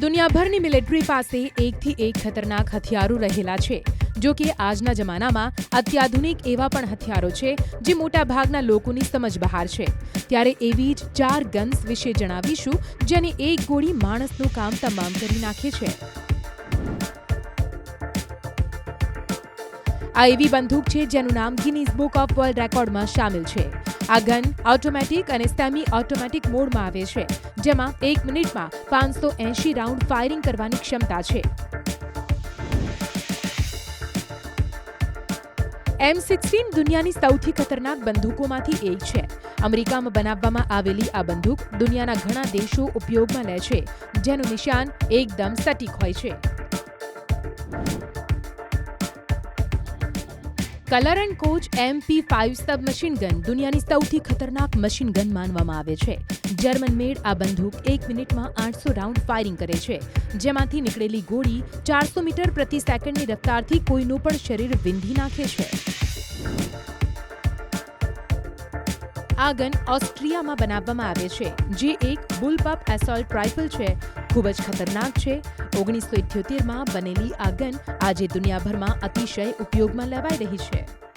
દુનિયાભરની military પાસે એકથી એક ખતરનાક હથિયારો રહેલા છે, જો કે આજના જમાનામાં અત્યાધુનિક એવા પણ હથિયારો છે, જે મોટાભાગના લોકોની સમજ બહાર છે. ત્યારે એવી જ ચાર ગન્સ વિશે જણાવીશું, જેની એક ગોળી માણસનું કામ તમામ કરી નાખે છે. આ એવી બંદૂક છે, જેનું નામ ગિનીઝ બુક ઓફ વર્લ્ડ રેકોર્ડમાં સામેલ છે. આ ગન ઓટોમેટિક અને સેમી ઓટોમેટિક મોડમાં આવે છે, જેમાં એક મિનિટમાં પાંચસો એંશી રાઉન્ડ ફાયરિંગ કરવાની ક્ષમતા છે. એમ સિક્સટીન દુનિયાની સૌથી ખતરનાક બંદૂકોમાંથી એક છે. અમેરિકામાં બનાવવામાં આવેલી આ બંદૂક દુનિયાના ઘણા દેશો ઉપયોગમાં લે છે, જેનું નિશાન એકદમ સટીક હોય છે. Heckler and Koch MP five sub machine gun દુનિયાની સૌથી ખતરનાક મશીન ગન માનવામાં આવે છે. જર્મન મેડ આ બંદૂક એક મિનિટમાં આઠસો રાઉન્ડ ફાયરિંગ કરે છે. જેમાંથી નીકળેલી ગોળી ચારસો મીટર પ્રતિ સેકન્ડની રફતારથી કોઈનું પણ શરીર વિંધી નાખે છે. આ ગન ઓસ્ટ્રિયામાં બનાવવામાં આવે છે, જે એક બુલપપ એસોલ્ટ રાઇફલ છે ખૂબ જ ખતરનાક છે. ઓગણીસો ઇઠ્યોતેરમાં બનેલી આ ગન આજે દુનિયાભરમાં અતિશય ઉપયોગમાં લેવાઈ રહી છે.